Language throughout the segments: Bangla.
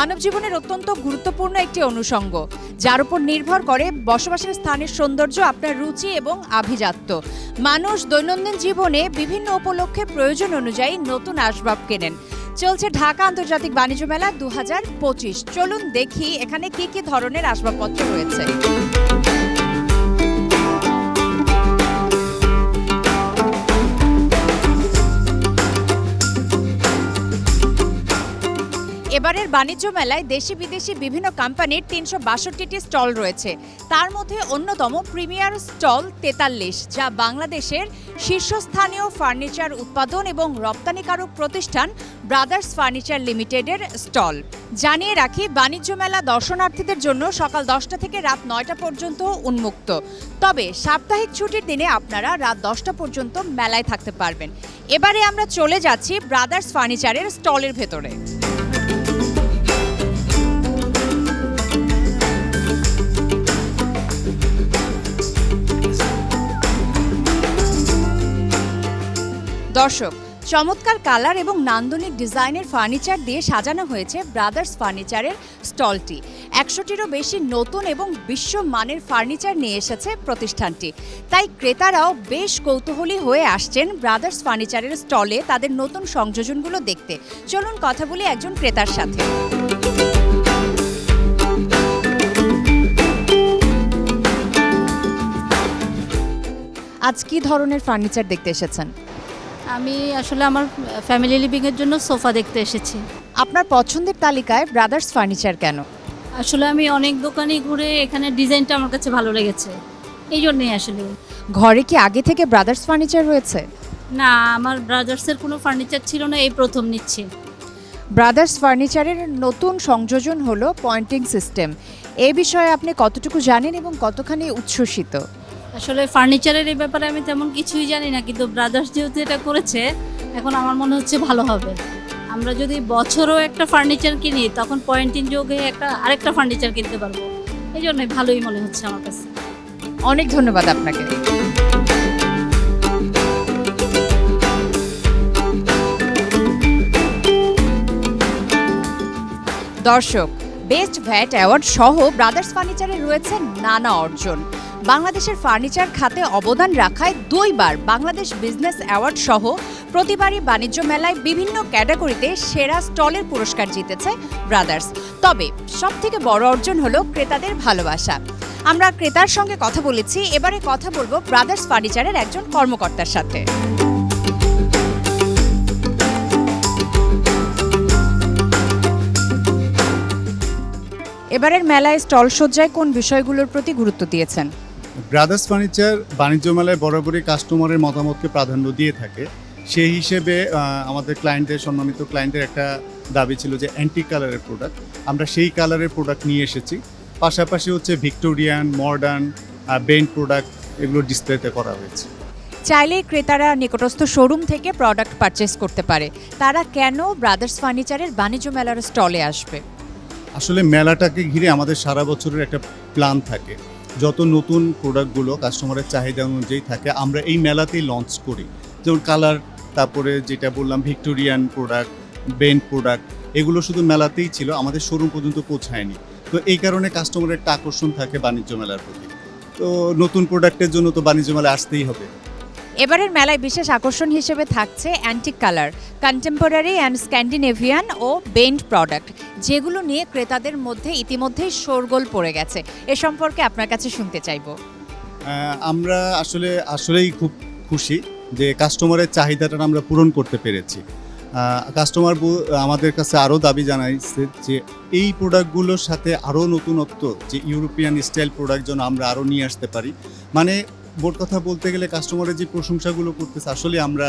মানব জীবনের অত্যন্ত গুরুত্বপূর্ণ একটি অনুষঙ্গ, যার উপর নির্ভর করে বসবাসের স্থানের সৌন্দর্য, আপনার রুচি এবং আভিজাত্য। মানুষ দৈনন্দিন জীবনে বিভিন্ন উপলক্ষে প্রয়োজন অনুযায়ী নতুন আসবাব কেনেন। চলছে ঢাকা আন্তর্জাতিক বাণিজ্য মেলা দু হাজার পঁচিশ। চলুন দেখি এখানে কি কি ধরনের আসবাবপত্র রয়েছে। এবারের বাণিজ্য মেলায় দেশি বিদেশি বিভিন্ন কোম্পানির তিনশো বাষট্টিটি স্টল রয়েছে। তার মধ্যে অন্যতম প্রিমিয়ার স্টল তেতাল্লিশ, যা বাংলাদেশের শীর্ষস্থানীয় ফার্নিচার উৎপাদন এবং রপ্তানিকারক প্রতিষ্ঠান ব্রাদার্স ফার্নিচার লিমিটেডের স্টল। জানিয়ে রাখি, বাণিজ্য মেলা দর্শনার্থীদের জন্য সকাল দশটা থেকে রাত নয়টা পর্যন্ত উন্মুক্ত। তবে সাপ্তাহিক ছুটির দিনে আপনারা রাত দশটা পর্যন্ত মেলায় থাকতে পারবেন। এবারে আমরা চলে যাচ্ছি ব্রাদার্স ফার্নিচারের স্টলের ভেতরে। দর্শক, চমৎকার কালার এবং নান্দনিক ডিজাইনের ফার্নিচার দিয়ে সাজানো হয়েছে ব্রাদার্স ফার্নিচারের স্টলটি। একশোটিরও বেশি নতুন এবং বিশ্বমানের ফার্নিচার নিয়ে এসেছে প্রতিষ্ঠানটি। তাই ক্রেতারাও বেশ কৌতূহলী হয়ে আসছেন ব্রাদার্স ফার্নিচারের স্টলে তাদের নতুন সংযোজনগুলো দেখতে। চলুন কথা বলি একজন ক্রেতার সাথে। আজ কি ধরনের ফার্নিচার দেখতে এসেছেন? আমি আসলে আমার ফ্যামিলি লিভিং এর জন্য সোফা দেখতে এসেছি। আপনার পছন্দের তালিকায় ব্রাদার্স ফার্নিচার কেন? আসলে আমি অনেক দোকানে ঘুরে এখানে ডিজাইনটা আমার কাছে ভালো লেগেছে। এই জন্যই আসলে। ঘরে কি আগে থেকে ব্রাদার্স ফার্নিচার রয়েছে? না আমার ব্রাদার্সের কোনো ফার্নিচার ছিল না এই প্রথম নিচ্ছি। ব্রাদার্স ফার্নিচারের নতুন সংযোজন হলো পয়েন্টিং সিস্টেম এই বিষয়ে আপনি কতটুকু জানেন এবং কতখানি উচ্ছ্বসিত? আসলে ফার্নিচারের এই ব্যাপারে আমি তেমন কিছুই জানি না, কিন্তু ব্রাদার্স যেহেতু এটা করেছে, এখন আমার মনে হচ্ছে ভালো হবে। আমরা যদি বছরও একটা ফার্নিচার কিনি, তখন পয়েন্টিং যোগে একটা, আরেকটা ফার্নিচার কিনতে পারব। এই জন্যই ভালোই মনে হচ্ছে আমার কাছে। অনেক ধন্যবাদ আপনাকে। দর্শক বেস্ট ভ্যাট অ্যাওয়ার্ড সহ ব্রাদার্স ফার্নিচারে রয়েছে নানা অর্জন। বাংলাদেশের ফার্নিচার খাতে অবদান রাখায় দুইবার বাংলাদেশ বিজনেস অ্যাওয়ার্ড সহ প্রতিবারই বাণিজ্য মেলায় বিভিন্ন ক্যাটাগরিতে সেরা স্টলের পুরস্কার জিতেছে ব্রাদার্স। তবে সবথেকে বড় অর্জন হলো ক্রেতাদের ভালোবাসা। আমরা ক্রেতার সঙ্গে কথা বলেছি, এবারে কথা বলব ব্রাদার্স ফার্নিচারের একজন কর্মকর্তার সাথে। এবারের মেলায় স্টল সজ্জায় কোন বিষয়গুলোর প্রতি গুরুত্ব দিয়েছেন? ব্রাদার্স ফার্নিচার বাণিজ্য মেলায় বরাবরই কাস্টমারের মতামতকে প্রাধান্য দিয়ে থাকে। সেই হিসেবে আমাদের ক্লায়েন্টের সম্মানিত ক্লায়েন্টের একটা দাবি ছিল যে অ্যান্টি কালারের প্রোডাক্ট আমরা সেই কালারের প্রোডাক্ট নিয়ে এসেছি। পাশাপাশি হচ্ছে ভিক্টোরিয়ান মডার্ন বেন্ড প্রোডাক্ট এগুলো ডিসপ্লেতে করা হয়েছে। চাইলে ক্রেতারা নিকটস্থ শোরুম থেকে প্রোডাক্ট পারচেস করতে পারে। তারা কেন ব্রাদার্স ফার্নিচারের বাণিজ্য মেলার স্টলে আসবে? আসলে মেলাটাকে ঘিরে আমাদের সারা বছরের একটা প্ল্যান থাকে। যত নতুন প্রোডাক্টগুলো কাস্টমারের চাহিদা অনুযায়ী থাকে, আমরা এই মেলাতেই লঞ্চ করি। যেমন কালার তারপরে যেটা বললাম ভিক্টোরিয়ান প্রোডাক্ট বেন্ড প্রোডাক্ট এগুলো শুধু মেলাতেই ছিল, আমাদের শোরুম পর্যন্ত পৌঁছায়নি। তো এই কারণে কাস্টমারের একটা আকর্ষণ থাকে বাণিজ্য মেলার প্রতি। তো নতুন প্রোডাক্টের জন্য তো বাণিজ্য মেলায় আসতেই হবে। এবারের মেলায় বিশেষ আকর্ষণ হিসেবে থাকছে antique colour contemporary and Scandinavian O bend product যেগুলো নিয়ে ক্রেতাদের মধ্যে ইতিমধ্যেই শোরগোল পড়ে গেছে। এ সম্পর্কে আপনার কাছে শুনতে চাইব। আমরা আসলে, আসলেই খুব খুশি যে কাস্টমারের চাহিদাটা আমরা পূরণ করতে পেরেছি। কাস্টমার আমাদের কাছে আরও দাবি জানাইছে যে এই প্রোডাক্টগুলোর সাথে আরও নতুনত্ব, যে ইউরোপিয়ান স্টাইল প্রোডাক্ট যেন আমরা আরও নিয়ে আসতে পারি। মানে মোট কথা বলতে গেলে কাস্টমারের যে প্রশংসাগুলো করতেছে আসলে আমরা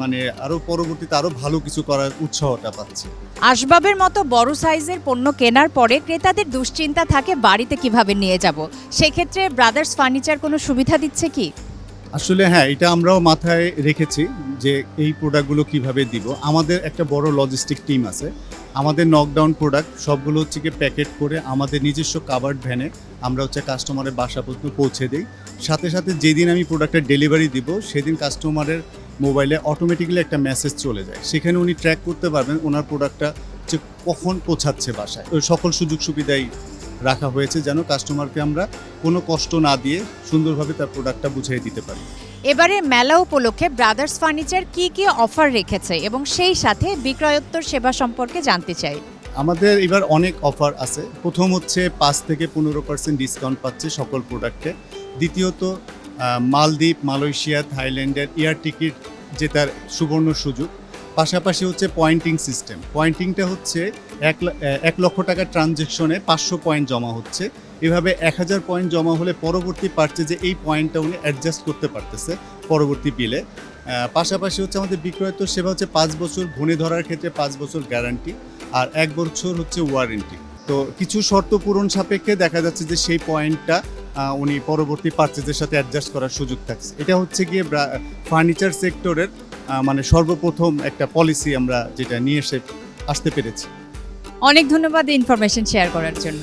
মানে আরও পরবর্তীতে আরও ভালো কিছু করার উৎসাহটা পাচ্ছি। আসবাবের মতো বড় সাইজের পণ্য কেনার পরে ক্রেতাদের দুশ্চিন্তা থাকে বাড়িতে কীভাবে নিয়ে যাব। সেক্ষেত্রে ব্রাদার্স ফার্নিচার কোনো সুবিধা দিচ্ছে কি? আসলে হ্যাঁ এটা আমরাও মাথায় রেখেছি যে এই প্রোডাক্টগুলো কীভাবে দিব। আমাদের একটা বড় লজিস্টিক টিম আছে। আমাদের নকডাউন প্রোডাক্ট সবগুলো হচ্ছে কি প্যাকেট করে আমাদের নিজস্ব কাভার্ড ভ্যানে আমরা হচ্ছে কাস্টমারের বাসা পর্যন্ত পৌঁছে দিই। সাথে সাথে যেদিন আমি প্রোডাক্টের ডেলিভারি দিব, সেদিন কাস্টমারের মোবাইলে অটোমেটিক্যালি একটা মেসেজ চলে যায়। সেখানে উনি ট্র্যাক করতে পারবেন ওনার প্রোডাক্টটা যে কখন পৌঁছাচ্ছে বাসায়। ওই সকল সুযোগ সুবিধাই রাখা হয়েছে যেন কাস্টমারকে আমরা কোনো কষ্ট না দিয়ে সুন্দরভাবে তার প্রোডাক্টটা বুঝিয়ে দিতে পারি। এবারে মেলা উপলক্ষে ব্রাদার্স ফার্নিচার কি কি অফার রেখেছে এবং সেই সাথে বিক্রয়োত্তর সেবা সম্পর্কে জানতে চাই। আমাদের এবার অনেক অফার আছে। প্রথম হচ্ছে পাঁচ থেকে পনেরো পার্সেন্ট ডিসকাউন্ট পাচ্ছে সকল প্রোডাক্টে দ্বিতীয়ত মালদ্বীপ, মালয়েশিয়া, থাইল্যান্ডের এয়ার টিকিট জেতার সুবর্ণ সুযোগ। পাশাপাশি হচ্ছে পয়েন্টিং সিস্টেম পয়েন্টিংটা হচ্ছে এক এক লক্ষ টাকার ট্রানজেকশনে পাঁচশো পয়েন্ট জমা হচ্ছে। এভাবে এক হাজার পয়েন্ট জমা হলে পরবর্তী পার্চেজে এই পয়েন্টটা উনি অ্যাডজাস্ট করতে পারতেছে পরবর্তী বিলে পাশাপাশি হচ্ছে আমাদের বিক্রয়ত সেবা হচ্ছে পাঁচ বছর ঘুণে ধরার ক্ষেত্রে পাঁচ বছর গ্যারান্টি আর এক বছর হচ্ছে ওয়ারেন্টি তো কিছু শর্ত পূরণ সাপেক্ষে দেখা যাচ্ছে যে সেই পয়েন্টটা উনি পরবর্তী পার্চেজের সাথে অ্যাডজাস্ট করার সুযোগ থাকছে। এটা হচ্ছে গিয়ে ফার্নিচার সেক্টরের মানে সর্বপ্রথম একটা পলিসি আমরা যেটা নিয়ে এসে আসতে পেরেছি। অনেক ধন্যবাদ ইনফরমেশন শেয়ার করার জন্য।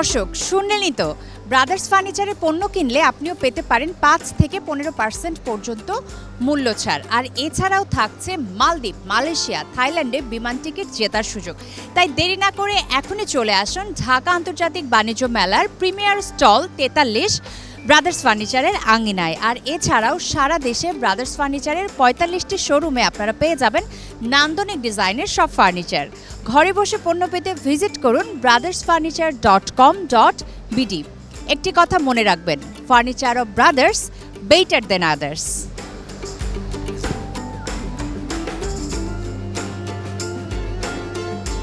দর্শক, শুনলেনই তো। ব্রাদার্স ফার্নিচারের পণ্য কিনলে আপনিও পেতে পারেন পাঁচ থেকে পনেরো পার্সেন্ট পর্যন্ত মূল্য ছাড়। আর এছাড়াও থাকছে মালদ্বীপ, মালয়েশিয়া, থাইল্যান্ডে বিমান টিকিট জেতার সুযোগ। তাই দেরি না করে এখনই চলে আসুন ঢাকা আন্তর্জাতিক বাণিজ্য মেলার প্রিমিয়ার স্টল তেতাল্লিশ ব্রাদার্স ফার্নিচারের আঙ্গিনায় আর এছাড়াও সারা দেশে ব্রাদার্স ফার্নিচারের পঁয়তাল্লিশটি শোরুমে আপনারা পেয়ে যাবেন নান্দনিক ডিজাইনের সব ফার্নিচার। ঘরে বসে পণ্য পেতে ভিজিট করুন brothers furniture dot com dot BD. একটি কথা মনে রাখবেন, furniture of brothers, better than others.